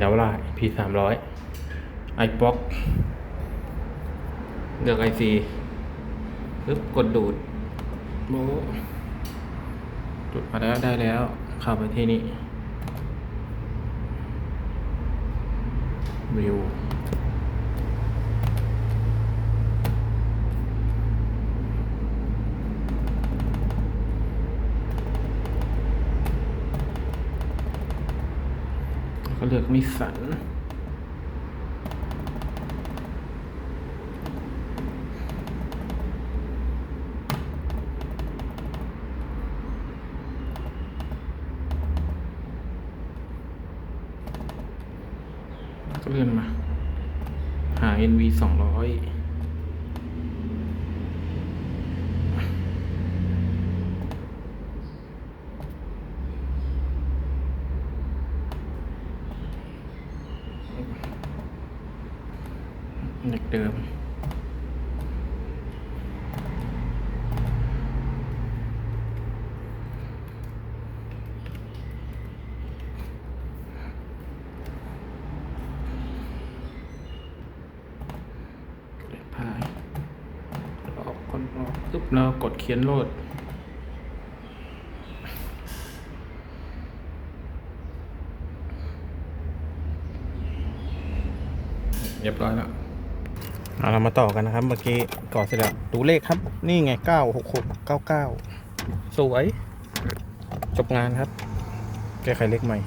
ดาวล่า P สามร้อยไอบ็อกเลือกไอซีปึ๊บกดดูดโบดูดมาแล้วได้แล้วเข้าไปที่นี่วิว ก็เลือกไม่สันก็เลื่อนมา หา NV 200 เด็กเดิมพายออกก่อนออกปึ๊บแล้วกดเขียนโหลด เรียบร้อยแล้วเอาเรามาต่อกันนะครับ เมื่อกี้ก่อเสร็จแล้วดูเลขครับ นี่ไงเก้าหกหกเก้าเก้าสวย จบงานครับ แก้ไขเลขใหม่